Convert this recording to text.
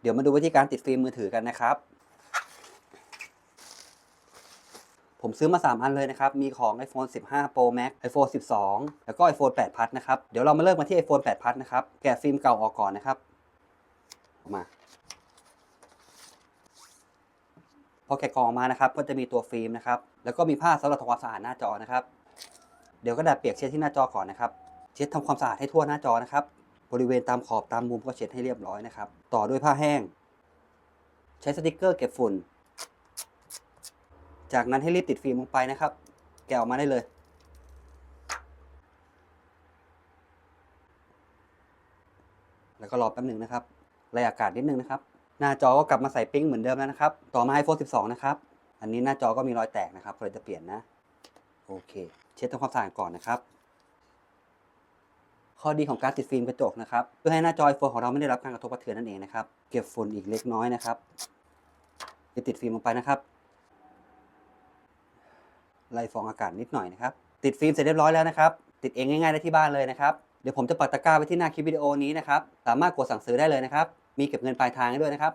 เดี๋ยวมาดูวิธีการติดฟิล์มมือถือกันนะครับ ผมซื้อมา 3 อันเลยนะครับ มีของ iPhone 15 Pro Max iPhone 12 แล้วก็ iPhone 8 Plus นะครับ เดี๋ยวเรามาเริ่มมาที่ iPhone 8 Plus นะครับ แกะฟิล์มเก่าออกก่อนนะครับ ออกมา พอแกะกล่องออกมานะครับ ก็จะมีตัวฟิล์มนะครับ แล้วก็มีผ้าสำหรับทำความสะอาดหน้าจอนะครับ เดี๋ยวกระดาษเปียกเช็ดที่หน้าจอก่อนนะครับ เช็ดทำความสะอาดให้ทั่วหน้าจอนะครับ บริเวณตามขอบตามมุมก็เช็ดให้เรียบร้อยนะครับ ต่อด้วยผ้าแห้ง ใช้สติกเกอร์เก็บฝุ่น จากนั้นให้รีบติดฟิล์มลงไปนะครับ แกะออกมาได้เลย แล้วก็รอแป๊บหนึ่งนะครับไล่อากาศนิดนึงนะครับ หน้าจอก็กลับมาใส่ปิ้งเหมือนเดิมแล้วนะครับ ต่อมา iPhone 12 นะครับ อันนี้หน้าจอก็มีรอยแตกนะครับเลยจะเปลี่ยนนะ โอเค เช็ดทำความสะอาดก่อนนะครับ ข้อดีของการติดฟิล์มกระจกนะครับเพื่อให้หน้าจอยโฟของเราไม่ได้รับการกระทบกระเทือนนั่นเองนะครับ เก็บฝุ่นอีกเล็กน้อยนะครับจะติดฟิล์มลงไปนะครับไล่ฟองอากาศนิดหน่อยนะครับ ติดฟิล์มเสร็จเรียบร้อยแล้วนะครับ ติดเองง่ายๆได้ที่บ้านเลยนะครับ เดี๋ยวผมจะปักตะกร้าไว้ที่หน้าคลิปวิดีโอนี้นะครับ สามารถกดสั่งซื้อได้เลยนะครับ มีเก็บเงินปลายทางให้ด้วยนะครับ